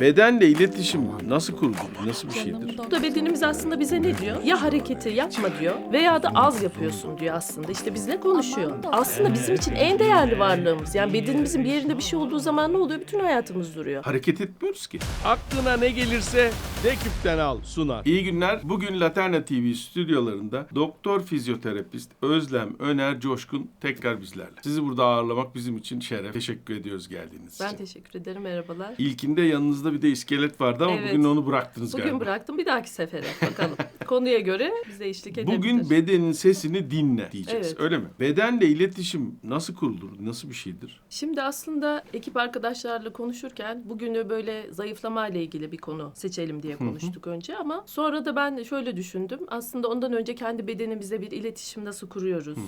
Bedenle iletişim nasıl kurulur? Nasıl bir şeydir? Burada bedenimiz aslında bize ne diyor? Ya hareketi yapma diyor veya da az yapıyorsun diyor aslında. İşte bizle konuşuyor. Aslında bizim için en değerli varlığımız. Yani bedenimizin bir yerinde bir şey olduğu zaman ne oluyor? Bütün hayatımız duruyor. Hareket etmiyoruz ki. Aklına ne gelirse Deküp'ten al sunar. İyi günler. Bugün Laterna TV stüdyolarında doktor fizyoterapist Özlem Öner Coşkun tekrar bizlerle. Sizi burada ağırlamak bizim için şeref. Teşekkür ediyoruz geldiğiniz Ben için. teşekkür ederim. Merhabalar. İlkinde yanınızda bir de iskelet vardı ama Evet. bugün onu bıraktınız Bugün galiba. bıraktım. Bir dahaki sefere bakalım. Konuya göre bize eşlik edebilir. Bugün bedenin sesini dinle diyeceğiz. Evet. Öyle mi? Bedenle iletişim nasıl kurulur? Nasıl bir şeydir? Şimdi aslında ekip arkadaşlarla konuşurken bugünü böyle zayıflama ile ilgili bir konu seçelim diye konuştuk önce ama sonra da ben şöyle düşündüm. Aslında ondan önce kendi bedenimize bir iletişim nasıl kuruyoruz?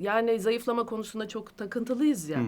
Yani zayıflama konusunda çok takıntılıyız ya.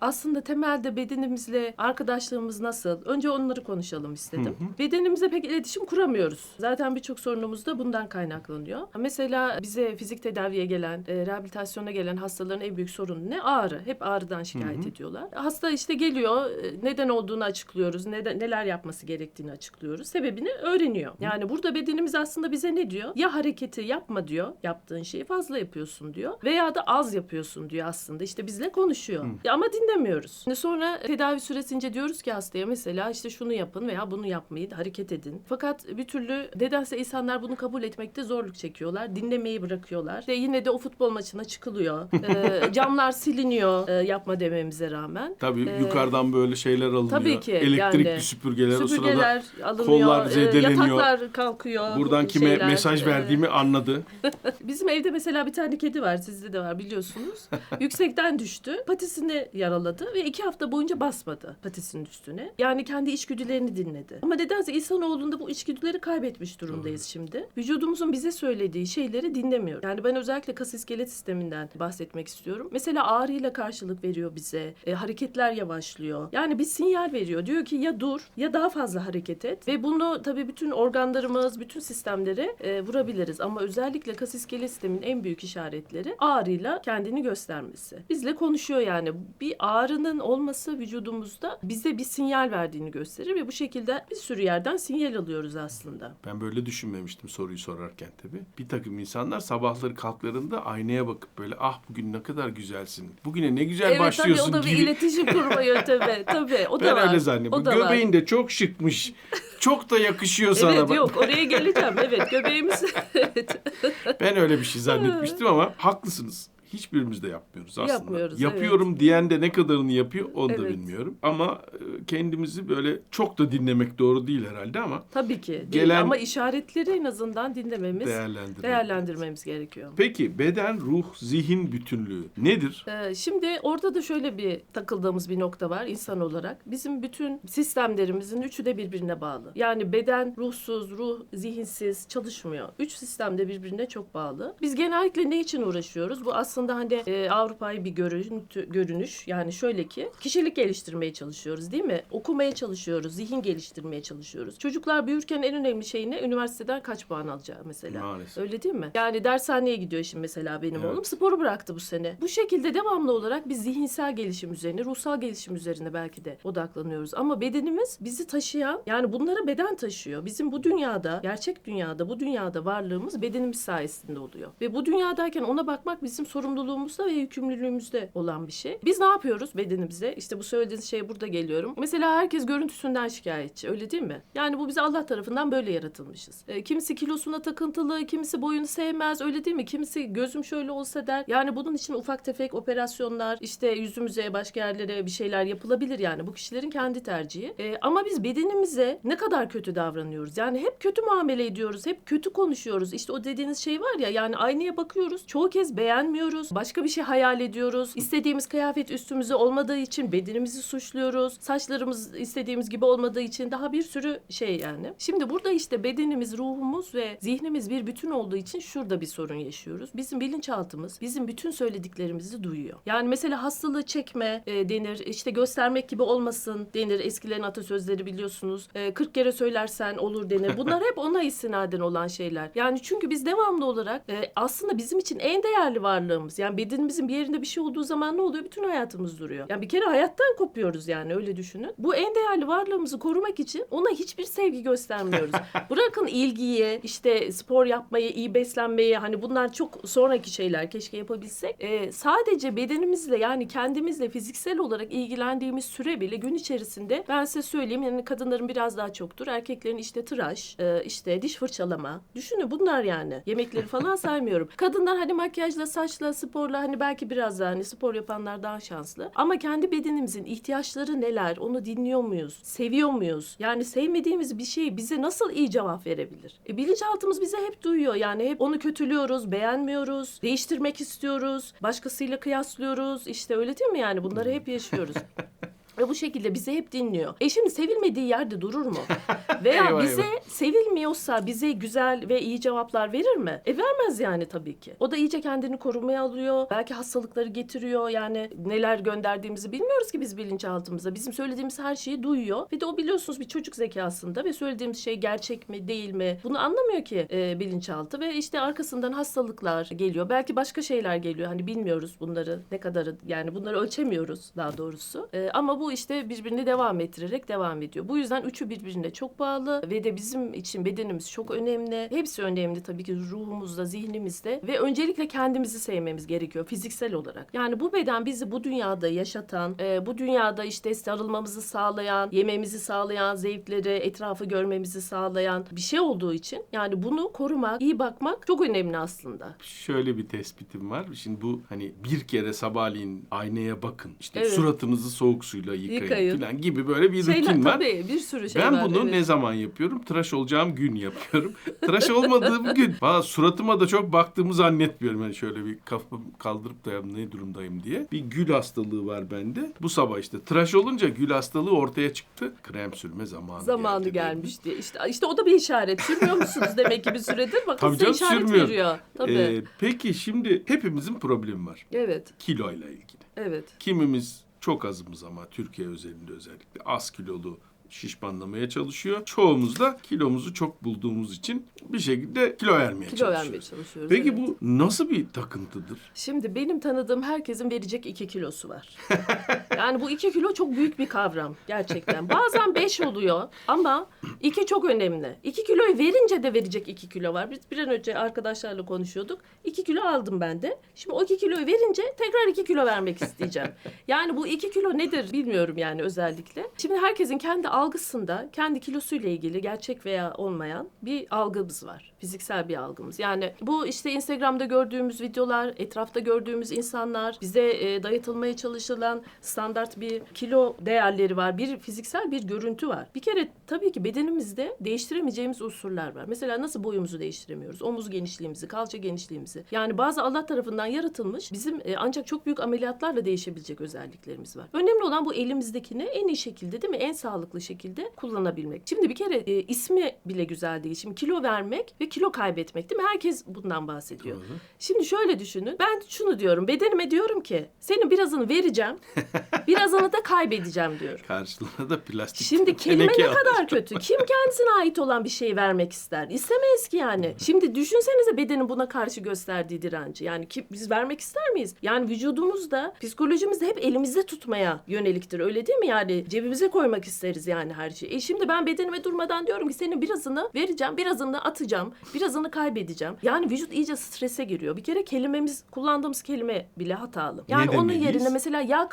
Aslında temelde bedenimizle arkadaşlığımız nasıl? Önce onları konuşalım istedim. Bedenimize pek iletişim kuramıyoruz. Zaten birçok sorunumuz da bundan kaynaklanıyor. Mesela bize fizik tedaviye gelen, e, rehabilitasyona gelen hastaların en büyük sorunu ne? Ağrı. Hep ağrıdan şikayet ediyorlar. Hasta işte geliyor, e, neden olduğunu açıklıyoruz, neden neler yapması gerektiğini açıklıyoruz. Sebebini öğreniyor. Yani burada bedenimiz aslında bize ne diyor? Ya hareketi yapma diyor, yaptığın şeyi fazla yapıyorsun diyor veya da az yapıyorsun diyor aslında. İşte bizle konuşuyor. Ya ama dinlemiyoruz. Sonra tedavi süresince diyoruz ki hastaya mesela işte şunu yapın veya bunu yapmayın, hareket edin. Fakat bir türlü nedense insanlar bunu kabul etmekte zorluk çekiyorlar. Dinlemeyi bırakıyorlar. Ve yine de o futbol maçına çıkılıyor. Ee, camlar siliniyor e, yapma dememize rağmen. Tabii Ee, yukarıdan böyle şeyler alınıyor. tabii ki, Elektrikli yani süpürgeler, o sırada Süpürgeler alınıyor, kollar e, zedeleniyor. yataklar kalkıyor. buradan kime şeyler, mesaj e, verdiğimi anladı. Bizim evde mesela bir tane kedi var, sizde de var biliyorsunuz. Yüksekten düştü, patisini yaraladı ve iki hafta boyunca basmadı patisinin üstüne. Yani kendi içgüdülerini dinledi. Ama nedense insanoğlunda bu içgüdüleri kaybetmiş durumdayız şimdi. Vücudumuzun bize söylediği şeyleri dinlemiyor. Yani ben özellikle kas iskelet sisteminden bahsetmek istiyorum. Mesela ağrıyla karşılık veriyor bize, e, hareketler yavaşlıyor. Yani bir sinyal veriyor. Diyor ki ya dur ya daha fazla hareket et. Ve bunu tabii bütün organlarımız, bütün sistemlere e, vurabiliriz. Ama özellikle kas iskelet sistemin en büyük işaretleri ağrıyla kendini göstermesi. Bizle konuşuyor yani. Bir ağrının olması vücudumuzda bize bir sinyal verdiğini gösterir ve bu şekilde bir sürü yerden sinyal alıyoruz aslında. Ben böyle düşünmemiştim soruyu sorarken tabii. Bir takım insanlar sabahları kalklarında aynaya bakıp böyle ah bugün ne kadar güzelsin. Bugüne ne güzel Evet tabii başlıyorsun o da bir gibi. iletişim kurma yöntemi. Tabii o da Ben var. öyle zannediyorum. Da var. Göbeğin de çok şıkmış. çok da yakışıyor sana. Evet yok oraya geleceğim. Evet göbeğimiz. evet. Ben öyle bir şey zannetmiştim ama haklısınız. Hiçbirimiz de yapmıyoruz aslında. Yapmıyoruz, Yapıyorum diyen de ne kadarını yapıyor onu da Evet. bilmiyorum. Ama e, kendimizi böyle çok da dinlemek doğru değil herhalde ama Tabii ki. Değil. Gelen- Ama işaretleri en azından dinlememiz, değerlendirmek. değerlendirmemiz gerekiyor. Peki beden, ruh, zihin bütünlüğü nedir? Ee, Şimdi orada da şöyle bir takıldığımız bir nokta var insan olarak. Bizim bütün sistemlerimizin üçü de birbirine bağlı. Yani beden ruhsuz, ruh zihinsiz çalışmıyor. Üç sistem de birbirine çok bağlı. Biz genellikle ne için uğraşıyoruz? Bu aslında hani e, Avrupa'yı bir görüntü, görünüş. Yani şöyle ki kişilik geliştirmeye çalışıyoruz değil mi? Okumaya çalışıyoruz, zihin geliştirmeye çalışıyoruz. Çocuklar büyürken en önemli şey ne? Üniversiteden kaç puan alacağı mesela. Maalesef. Öyle değil mi? Yani dershaneye gidiyor şimdi mesela benim Evet. oğlum. Sporu bıraktı bu sene. Bu şekilde devamlı olarak biz zihinsel gelişim üzerine, ruhsal gelişim üzerine belki de odaklanıyoruz. Ama bedenimiz bizi taşıyan, yani bunları beden taşıyor. Bizim bu dünyada, gerçek dünyada, bu dünyada varlığımız bedenimiz sayesinde oluyor. Ve bu dünyadayken ona bakmak bizim sorumluluğumuzda ve yükümlülüğümüzde olan bir şey. Biz ne yapıyoruz bedenimize? İşte bu söylediğiniz şeye burada geliyorum. Mesela herkes görüntüsünden şikayetçi. Öyle değil mi? Yani bu bize Allah tarafından böyle yaratılmışız. E, kimisi kilosuna takıntılı, kimisi boyunu sevmez. Öyle değil mi? Kimisi gözüm şöyle olsa der. Yani bunun için ufak tefek operasyonlar, işte yüzümüze, başka yerlere bir şeyler yapılabilir yani. Bu kişilerin kendi tercihi. E, ama biz bedenimize ne kadar kötü davranıyoruz? Yani hep kötü muamele ediyoruz. Hep kötü konuşuyoruz. İşte o dediğiniz şey var ya yani aynaya bakıyoruz. Çoğu kez beğenmiyoruz. Başka bir şey hayal ediyoruz. İstediğimiz kıyafet üstümüze olmadığı için bedenimizi suçluyoruz. Saçlarımız istediğimiz gibi olmadığı için daha bir sürü şey yani. Şimdi burada işte bedenimiz, ruhumuz ve zihnimiz bir bütün olduğu için şurada bir sorun yaşıyoruz. Bizim bilinçaltımız bizim bütün söylediklerimizi duyuyor. Yani mesela hastalığı çekme e, denir. İşte göstermek gibi olmasın denir. Eskilerin atasözleri biliyorsunuz. E, 40 kere söylersen olur denir. Bunlar hep ona istinaden olan şeyler. Yani çünkü biz devamlı olarak e, aslında bizim için en değerli varlığımız hayatımız. Yani bedenimizin bir yerinde bir şey olduğu zaman ne oluyor? Bütün hayatımız duruyor. Yani bir kere hayattan kopuyoruz yani öyle düşünün. Bu en değerli varlığımızı korumak için ona hiçbir sevgi göstermiyoruz. Bırakın ilgiyi, işte spor yapmayı, iyi beslenmeyi hani bunlar çok sonraki şeyler keşke yapabilsek. Ee, sadece bedenimizle yani kendimizle fiziksel olarak ilgilendiğimiz süre bile gün içerisinde ben size söyleyeyim yani kadınların biraz daha çoktur. Erkeklerin işte tıraş, e, işte diş fırçalama. Düşünün bunlar yani. Yemekleri falan saymıyorum. Kadınlar hani makyajla, saçla, sporla hani belki biraz daha hani spor yapanlar daha şanslı. Ama kendi bedenimizin ihtiyaçları neler? Onu dinliyor muyuz? Seviyor muyuz? Yani sevmediğimiz bir şey bize nasıl iyi cevap verebilir? E, bilinçaltımız bize hep duyuyor. Yani hep onu kötülüyoruz, beğenmiyoruz, değiştirmek istiyoruz, başkasıyla kıyaslıyoruz. İşte öyle değil mi yani? Bunları hep yaşıyoruz. Ve bu şekilde bizi hep dinliyor. E şimdi sevilmediği yerde durur mu? Veya Eyvah, bize eyvah. sevilmiyorsa bize güzel ve iyi cevaplar verir mi? E vermez yani tabii ki. O da iyice kendini korumaya alıyor. Belki hastalıkları getiriyor. Yani neler gönderdiğimizi bilmiyoruz ki biz bilinçaltımıza. Bizim söylediğimiz her şeyi duyuyor. Ve de o biliyorsunuz bir çocuk zekasında ve söylediğimiz şey gerçek mi değil mi? Bunu anlamıyor ki e, bilinçaltı ve işte arkasından hastalıklar geliyor. Belki başka şeyler geliyor. Hani bilmiyoruz bunları ne kadarı yani bunları ölçemiyoruz daha doğrusu. E, ama bu işte birbirini devam ettirerek devam ediyor. Bu yüzden üçü birbirine çok bağlı ve de bizim için bedenimiz çok önemli. Hepsi önemli tabii ki ruhumuzda, zihnimizde ve öncelikle kendimizi sevmemiz gerekiyor fiziksel olarak. Yani bu beden bizi bu dünyada yaşatan, e, bu dünyada işte sarılmamızı sağlayan, yememizi sağlayan, zevkleri, etrafı görmemizi sağlayan bir şey olduğu için yani bunu korumak, iyi bakmak çok önemli aslında. Şöyle bir tespitim var. Şimdi bu hani bir kere sabahleyin aynaya bakın. İşte Evet. suratınızı soğuk suyla yıkayın, Yıkayın. falan gibi böyle bir Şeyler rutin var. tabii bir sürü şey ben var. bunu evet. ne zaman yapıyorum? Tıraş olacağım gün yapıyorum. Tıraş olmadığım gün. Valla suratıma da çok baktığımı zannetmiyorum. Yani şöyle bir kafamı kaldırıp da ne durumdayım diye. Bir gül hastalığı var bende. Bu sabah işte tıraş olunca gül hastalığı ortaya çıktı. Krem sürme zamanı zamanı geldi. gelmiş diye. İşte işte o da bir işaret. Sürmüyor musunuz demek ki bir süredir? Bakın Tabii canım, işaret sürmüyorum. veriyor. Tabii. Ee, peki şimdi hepimizin problemi var. evet. Kiloyla ilgili. Evet. Kimimiz çok azımız ama Türkiye özelinde özellikle az kilolu şişmanlamaya çalışıyor. Çoğumuz da kilomuzu çok bulduğumuz için bir şekilde kilo vermeye Kilo çalışıyoruz. vermeye çalışıyoruz. Peki evet. bu nasıl bir takıntıdır? Şimdi benim tanıdığım herkesin verecek iki kilosu var. yani bu iki kilo çok büyük bir kavram gerçekten. Bazen beş oluyor ama iki çok önemli. İki kiloyu verince de verecek iki kilo var. Biz bir an önce arkadaşlarla konuşuyorduk. İki kilo aldım ben de. Şimdi o iki kiloyu verince tekrar iki kilo vermek isteyeceğim. Yani bu iki kilo nedir bilmiyorum yani özellikle. Şimdi herkesin kendi algısında kendi kilosuyla ilgili gerçek veya olmayan bir algımız var. Fiziksel bir algımız. Yani bu işte Instagram'da gördüğümüz videolar, etrafta gördüğümüz insanlar, bize e, dayatılmaya çalışılan standart bir kilo değerleri var. Bir fiziksel bir görüntü var. Bir kere tabii ki bedenimizde değiştiremeyeceğimiz unsurlar var. Mesela nasıl boyumuzu değiştiremiyoruz? Omuz genişliğimizi, kalça genişliğimizi. Yani bazı Allah tarafından yaratılmış bizim e, ancak çok büyük ameliyatlarla değişebilecek özelliklerimiz var. Önemli olan bu elimizdekini en iyi şekilde değil mi? En sağlıklı şekilde kullanabilmek. Şimdi bir kere e, ismi bile güzel değil. Şimdi kilo vermek ve kilo kaybetmek değil mi? Herkes bundan bahsediyor. Şimdi şöyle düşünün. Ben şunu diyorum. Bedenime diyorum ki senin birazını vereceğim. birazını da kaybedeceğim diyorum. Karşılığında da plastik Şimdi kelime ne kadar kötü. Kim kendisine ait olan bir şeyi vermek ister? İstemeyiz ki yani. Şimdi düşünsenize bedenin buna karşı gösterdiği direnci. Yani ki, biz vermek ister miyiz? Yani vücudumuzda, psikolojimizde hep elimizde tutmaya yöneliktir. Öyle değil mi? Yani cebimize koymak isteriz yani her şeyi. E şimdi ben bedenime durmadan diyorum ki senin birazını vereceğim, birazını atacağım, birazını kaybedeceğim. Yani vücut iyice strese giriyor. Bir kere kelimemiz, kullandığımız kelime bile hatalı. Yani onun demeliyiz? yerine mesela yağ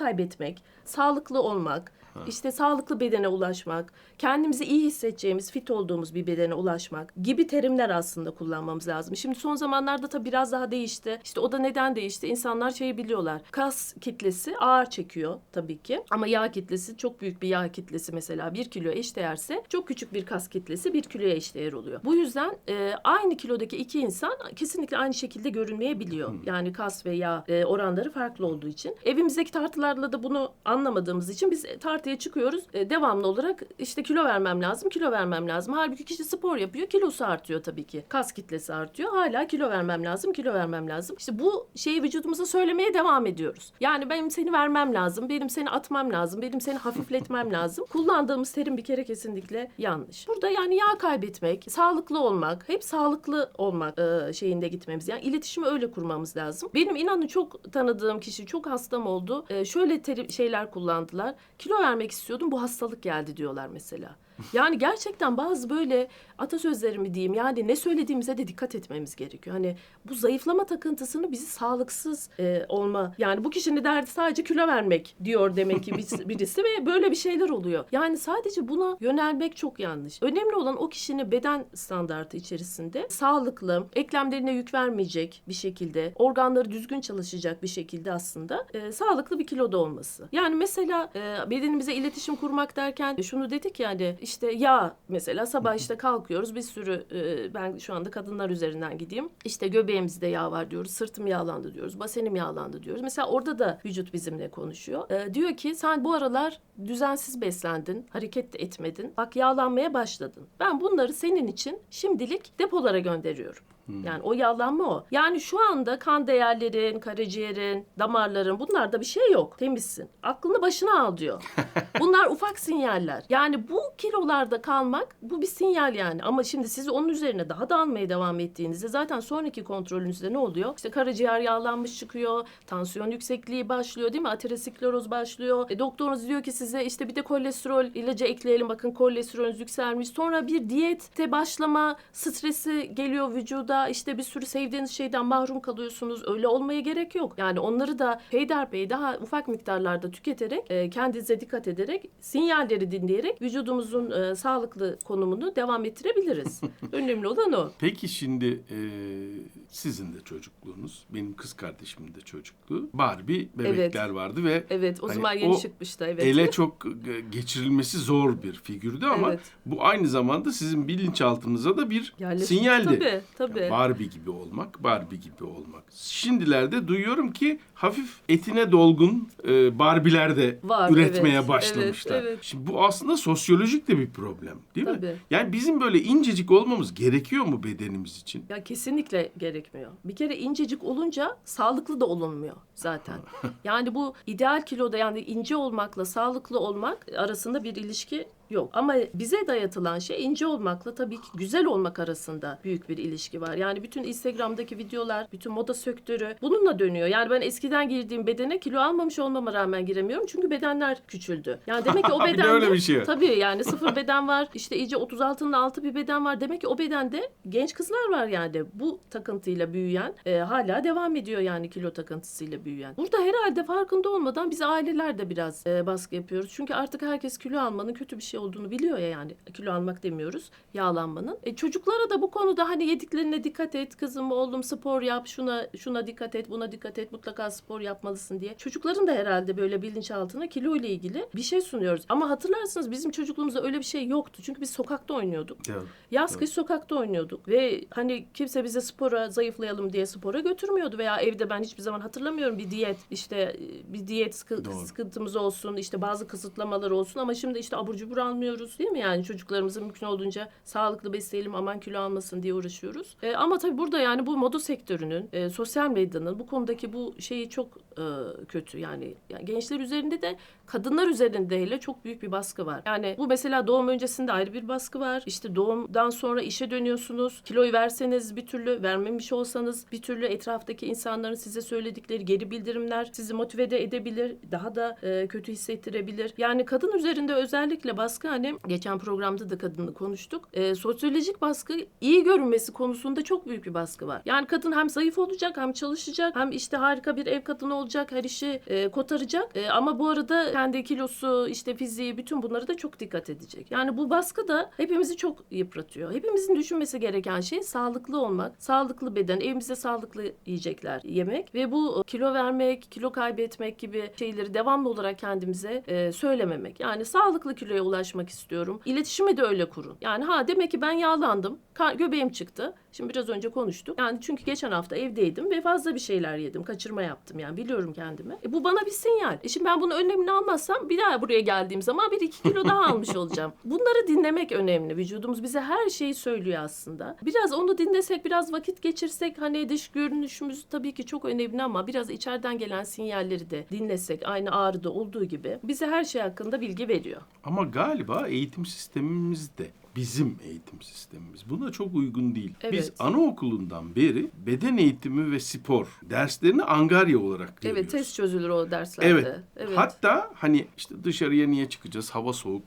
kaybetmek, sağlıklı olmak, işte sağlıklı bedene ulaşmak, kendimizi iyi hissedeceğimiz, fit olduğumuz bir bedene ulaşmak gibi terimler aslında kullanmamız lazım. Şimdi son zamanlarda tabii biraz daha değişti. İşte o da neden değişti? İnsanlar şeyi biliyorlar. Kas kitlesi ağır çekiyor tabii ki. Ama yağ kitlesi çok büyük bir yağ kitlesi mesela bir kilo eşdeğerse çok küçük bir kas kitlesi bir kiloya eşdeğer oluyor. Bu yüzden e, aynı kilodaki iki insan kesinlikle aynı şekilde görünmeyebiliyor. Yani kas ve yağ e, oranları farklı olduğu için. Evimizdeki tartılarla da bunu anlamadığımız için biz tartıya çıkıyoruz. E, devamlı olarak işte kilo vermem lazım, kilo vermem lazım. Halbuki kişi spor yapıyor, kilosu artıyor tabii ki. Kas kitlesi artıyor. Hala kilo vermem lazım, kilo vermem lazım. İşte bu şeyi vücudumuza söylemeye devam ediyoruz. Yani benim seni vermem lazım, benim seni atmam lazım, benim seni hafifletmem lazım. Kullandığımız terim bir kere kesinlikle yanlış. Burada yani yağ kaybetmek, sağlıklı olmak, hep sağlıklı olmak e, şeyinde gitmemiz. Yani iletişimi öyle kurmamız lazım. Benim inanın çok tanıdığım kişi, çok hastam oldu. E, şöyle teri- şeyler kullandılar. Kilo vermek istiyordum, bu hastalık geldi diyorlar mesela. Yani gerçekten bazı böyle atasözleri mi diyeyim yani ne söylediğimize de dikkat etmemiz gerekiyor. Hani bu zayıflama takıntısını bizi sağlıksız e, olma yani bu kişinin derdi sadece kilo vermek diyor demek ki birisi- ve böyle bir şeyler oluyor. Yani sadece buna yönelmek çok yanlış. Önemli olan o kişinin beden standartı içerisinde sağlıklı, eklemlerine yük vermeyecek bir şekilde, organları düzgün çalışacak bir şekilde aslında e, sağlıklı bir kiloda olması. Yani mesela e, bedenimize iletişim kurmak derken şunu dedik yani işte yağ mesela sabah işte kalkıyoruz bir sürü e, ben şu anda kadınlar üzerinden gideyim. İşte göbeğimizde yağ var diyoruz, sırtım yağlandı diyoruz, basenim yağlandı diyoruz. Mesela orada da vücut bizimle konuşuyor. E, diyor ki sen bu aralar düzensiz beslendin, hareket de etmedin. Bak yağlanmaya başladın. Ben bunları senin için şimdilik depolara gönderiyorum. Yani o yağlanma o. Yani şu anda kan değerlerin, karaciğerin, damarların bunlarda bir şey yok. Temizsin. Aklını başına al diyor. Bunlar ufak sinyaller. Yani bu kilolarda kalmak bu bir sinyal yani. Ama şimdi siz onun üzerine daha da almaya devam ettiğinizde zaten sonraki kontrolünüzde ne oluyor? İşte karaciğer yağlanmış çıkıyor, tansiyon yüksekliği başlıyor değil mi? Ateroskleroz başlıyor. E, doktorunuz diyor ki size işte bir de kolesterol ilacı ekleyelim. Bakın kolesterolünüz yükselmiş. Sonra bir diyette başlama stresi geliyor vücuda. İşte bir sürü sevdiğiniz şeyden mahrum kalıyorsunuz. Öyle olmaya gerek yok. Yani onları da peyderpey daha ufak miktarlarda tüketerek, e, kendinize dikkat ederek, sinyalleri dinleyerek vücudumuzun e, sağlıklı konumunu devam ettirebiliriz. Önemli olan o. Peki şimdi e, sizin de çocukluğunuz, benim kız kardeşimin de çocukluğu. Barbie bebekler vardı ve Evet, o Hani zaman yeni o çıkmıştı. Evet. ele çok geçirilmesi zor bir figürdü ama Evet. bu aynı zamanda sizin bilinçaltınıza da bir Yerleşik. sinyaldi. Tabii, tabii. Yani Barbie gibi olmak, Barbie gibi olmak. Şimdilerde duyuyorum ki hafif etine dolgun e, Barbie'ler de Var, üretmeye evet, başlamışlar. evet, evet. Şimdi bu aslında sosyolojik de bir problem, değil mi? Tabii. Yani bizim böyle incecik olmamız gerekiyor mu bedenimiz için? Ya kesinlikle gerekmiyor. Bir kere incecik olunca sağlıklı da olunmuyor zaten. Yani bu ideal kiloda yani ince olmakla sağlıklı olmak arasında bir ilişki yok. Ama bize dayatılan şey ince olmakla tabii ki güzel olmak arasında büyük bir ilişki var. Yani bütün Instagram'daki videolar, bütün moda sektörü bununla dönüyor. Yani ben eskiden girdiğim bedene kilo almamış olmama rağmen giremiyorum. Çünkü bedenler küçüldü. Yani demek ki o Bir de bedende öyle bir şey. Tabii yani sıfır beden var. İşte iyice 36'nın altı bir beden var. Demek ki o bedende genç kızlar var yani. Bu takıntıyla büyüyen e, hala devam ediyor yani kilo takıntısıyla büyüyen. Burada herhalde farkında olmadan biz aileler de biraz e, baskı yapıyoruz. Çünkü artık herkes kilo almanın kötü bir şey olduğunu biliyor ya yani. Kilo almak demiyoruz. Yağlanmanın. E, çocuklara da bu konuda hani yediklerine dikkat et kızım oğlum spor yap şuna şuna dikkat et buna dikkat et mutlaka spor yapmalısın diye. Çocukların da herhalde böyle bilinçaltına kilo ile ilgili bir şey sunuyoruz. Ama hatırlarsınız bizim çocukluğumuzda öyle bir şey yoktu. Çünkü biz sokakta oynuyorduk. Ya, Yaz kış sokakta oynuyorduk ve hani kimse bize spora zayıflayalım diye spora götürmüyordu veya evde ben hiçbir zaman hatırlamıyorum bir diyet işte bir diyet sıkı- Doğru. sıkıntımız olsun işte bazı kısıtlamalar olsun ama şimdi işte abur cubur almıyoruz değil mi yani çocuklarımızı mümkün olduğunca sağlıklı besleyelim aman kilo almasın diye uğraşıyoruz. E, ama tabii burada yani bu moda sektörünün e, sosyal medyanın bu konudaki bu şeyi çok e, kötü yani, yani gençler üzerinde de kadınlar üzerinde hele çok büyük bir baskı var. Yani bu mesela doğum öncesinde ayrı bir baskı var. İşte doğumdan sonra işe dönüyorsunuz. Kiloyu verseniz bir türlü, vermemiş olsanız bir türlü etraftaki insanların size söyledikleri geri bildirimler sizi motive de edebilir. Daha da e, kötü hissettirebilir. Yani kadın üzerinde özellikle baskı hani geçen programda da kadınla konuştuk. E, sosyolojik baskı iyi görünmesi konusunda çok büyük bir baskı var. Yani kadın hem zayıf olacak hem çalışacak hem işte harika bir ev kadını olacak her işi e, kotaracak. E, ama bu arada kendi kilosu işte fiziği bütün bunları da çok dikkat edecek. Yani bu baskı da hepimizi çok yıpratıyor. Hepimizin düşünmesi gereken şey sağlıklı olmak, sağlıklı beden, evimizde sağlıklı yiyecekler yemek ve bu kilo vermek, kilo kaybetmek gibi şeyleri devamlı olarak kendimize e, söylememek. Yani sağlıklı kiloya ulaşmak istiyorum. İletişimi de öyle kurun. Yani ha demek ki ben yağlandım, göbeğim çıktı. Şimdi biraz önce konuştuk. Yani çünkü geçen hafta evdeydim ve fazla bir şeyler yedim. Kaçırma yaptım yani biliyorum kendimi. E, bu bana bir sinyal. E şimdi ben bunun önlemini almazsam bir daha buraya geldiğim zaman bir iki kilo daha almış olacağım. Bunları dinlemek önemli. Vücudumuz bize her şeyi söylüyor aslında. Biraz onu dinlesek, biraz vakit geçirsek hani dış görünüşümüz tabii ki çok önemli ama biraz içeriden gelen sinyalleri de dinlesek aynı ağrıda olduğu gibi bize her şey hakkında bilgi veriyor. Ama galiba eğitim sistemimiz de bizim eğitim sistemimiz buna çok uygun değil. Biz Evet. anaokulundan beri beden eğitimi ve spor derslerini angarya olarak görüyoruz. Evet test çözülür o derslerde. Evet. evet. Hatta hani işte dışarıya niye çıkacağız? Hava soğuk.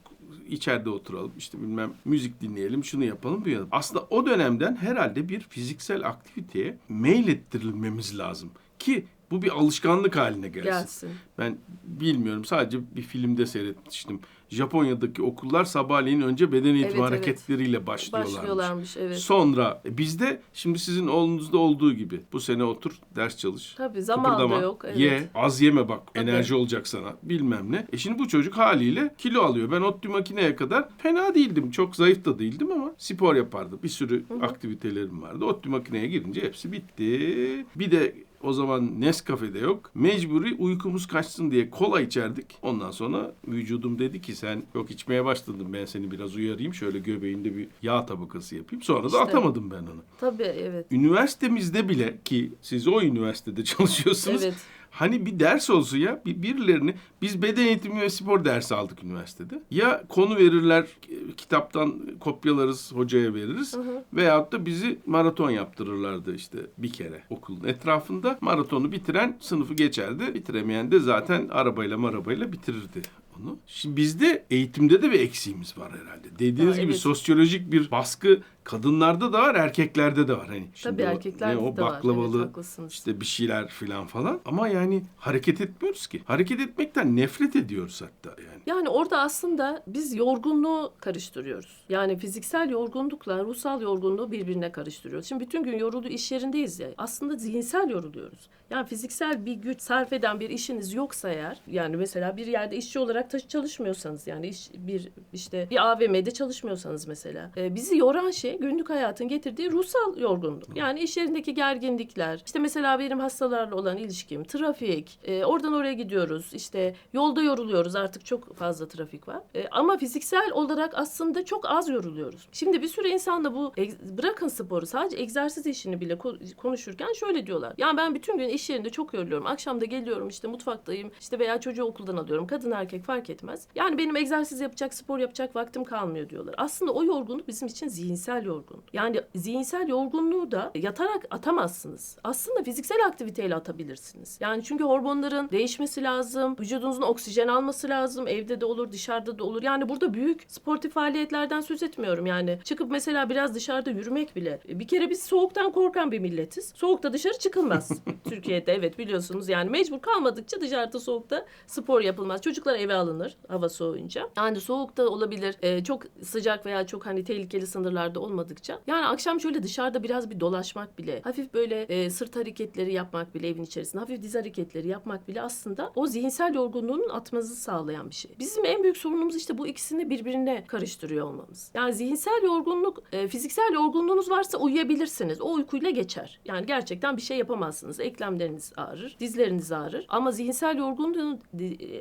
içeride oturalım işte bilmem müzik dinleyelim şunu yapalım bu yapalım. Aslında o dönemden herhalde bir fiziksel aktiviteye meylettirilmemiz lazım ki bu bir alışkanlık haline gelsin. gelsin. Ben bilmiyorum sadece bir filmde seyretmiştim. Japonya'daki okullar sabahleyin önce beden eğitimi Evet, evet. hareketleriyle başlıyorlarmış. Başlıyorlarmış evet. Sonra e, bizde şimdi sizin oğlunuzda olduğu gibi bu sene otur ders çalış. Tabii zaman da yok. Evet. Ye, az yeme bak. Tabii. Enerji olacak sana. Bilmem ne. E şimdi bu çocuk haliyle kilo alıyor. Ben ODTÜ makineye kadar fena değildim. Çok zayıf da değildim ama spor yapardım. Bir sürü aktivitelerim vardı. ODTÜ makineye girince hepsi bitti. Bir de o zaman Nescafe'de yok. Mecburi uykumuz kaçsın diye kola içerdik. Ondan sonra vücudum dedi ki sen yok içmeye başladın. Ben seni biraz uyarayım. Şöyle göbeğinde bir yağ tabakası yapayım. Sonra da İşte. atamadım ben onu. Tabii evet. Üniversitemizde bile ki siz o üniversitede çalışıyorsunuz. Evet. Hani bir ders olsun ya bir birilerini biz beden eğitimi ve spor dersi aldık üniversitede. Ya konu verirler e, kitaptan kopyalarız hocaya veririz veyahut da bizi maraton yaptırırlardı işte bir kere okulun etrafında. Maratonu bitiren sınıfı geçerdi. Bitiremeyen de zaten arabayla marabayla bitirirdi onu. Şimdi bizde eğitimde de bir eksiğimiz var herhalde. Dediğiniz Ha, gibi evet. sosyolojik bir baskı kadınlarda da var, erkeklerde de var. Hani şimdi Tabii o- erkeklerde ne o de var. baklavalı Evet, haklısınız. işte bir şeyler filan falan. Ama yani hareket etmiyoruz ki. Hareket etmekten nefret ediyoruz hatta yani. Yani orada aslında biz yorgunluğu karıştırıyoruz. Yani fiziksel yorgunlukla ruhsal yorgunluğu birbirine karıştırıyoruz. Şimdi bütün gün yorulu iş yerindeyiz ya. Aslında zihinsel yoruluyoruz. Yani fiziksel bir güç sarf eden bir işiniz yoksa eğer yani mesela bir yerde işçi olarak çalışmıyorsanız yani iş, bir işte bir AVM'de çalışmıyorsanız mesela e, bizi yoran şey günlük hayatın getirdiği ruhsal yorgunluk. Yani iş yerindeki gerginlikler işte mesela benim hastalarla olan ilişkim trafik e, oradan oraya gidiyoruz işte yolda yoruluyoruz artık çok fazla trafik var E, ama fiziksel olarak aslında çok az yoruluyoruz. Şimdi bir sürü insanla bu bırakın sporu sadece egzersiz işini bile ko- konuşurken şöyle diyorlar. Ya ben bütün gün iş yerinde çok yoruluyorum. Akşam da geliyorum işte mutfaktayım işte veya çocuğu okuldan alıyorum. Kadın erkek fark etmez. Yani benim egzersiz yapacak, spor yapacak vaktim kalmıyor diyorlar. Aslında o yorgunluk bizim için zihinsel yorgunluk. Yani zihinsel yorgunluğu da yatarak atamazsınız. Aslında fiziksel aktiviteyle atabilirsiniz. Yani çünkü hormonların değişmesi lazım. Vücudunuzun oksijen alması lazım. Evde de olur, dışarıda da olur. Yani burada büyük sportif faaliyetlerden söz etmiyorum. Yani çıkıp mesela biraz dışarıda yürümek bile. Bir kere biz soğuktan korkan bir milletiz. Soğukta dışarı çıkılmaz. Türkiye'de evet biliyorsunuz yani mecbur kalmadıkça dışarıda soğukta spor yapılmaz. Çocuklar eve alınır hava soğuyunca. Yani soğukta olabilir. e, çok sıcak veya çok hani tehlikeli sınırlarda olmadıkça. Yani akşam şöyle dışarıda biraz bir dolaşmak bile, hafif böyle e, sırt hareketleri yapmak bile evin içerisinde, hafif diz hareketleri yapmak bile aslında o zihinsel yorgunluğun atmanızı sağlayan bir şey. Bizim en büyük sorunumuz işte bu ikisini birbirine karıştırıyor olmamız. Yani zihinsel yorgunluk, e, fiziksel yorgunluğunuz varsa uyuyabilirsiniz. O uykuyla geçer. Yani gerçekten bir şey yapamazsınız. Eklemleriniz ağrır, dizleriniz ağrır. Ama zihinsel yorgunluğun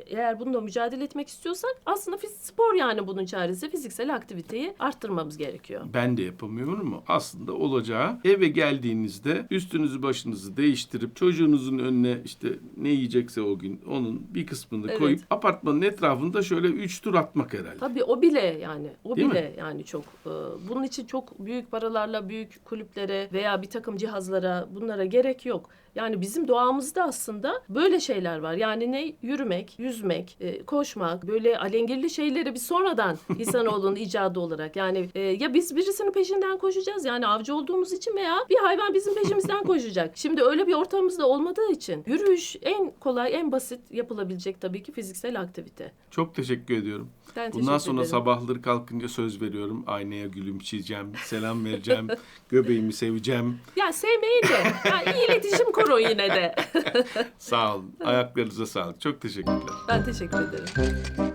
eğer bununla mücadele etmek istiyorsak aslında spor yani bunun çaresi. Fiziksel aktiviteyi arttırmamız gerekiyor. Ben de yapamıyorum ama aslında olacağı eve geldiğinizde üstünüzü başınızı değiştirip çocuğunuzun önüne işte ne yiyecekse o gün onun bir kısmını Evet. koyup apartmanın etrafında şöyle üç tur atmak herhalde. Tabii o bile yani o Değil bile yani çok e, bunun için çok büyük paralarla büyük kulüplere veya bir takım cihazlara bunlara gerek yok. Yani bizim doğamızda aslında böyle şeyler var. Yani ne yürümek, yüzmek, e, koşmak böyle alengirli şeyleri biz sonradan insanoğlunun icadı olarak yani e, ya biz birisinin peşinden koşacağız yani avcı olduğumuz için veya bir hayvan bizim peşimizden koşacak. Şimdi öyle bir ortamımızda olmadığı için yürüyüş en kolay en basit yapılabilecek tabii ki fiziksel aktivite. Çok teşekkür ediyorum. Ben Bundan teşekkür sonra ederim. sabahları kalkınca söz veriyorum. Aynaya gülümseyeceğim, selam vereceğim, göbeğimi seveceğim. Ya sevmeyin de. İyi iletişim kurun yine de. Sağ olun. Ayaklarınıza sağlık. Çok teşekkürler. Ben teşekkür ederim.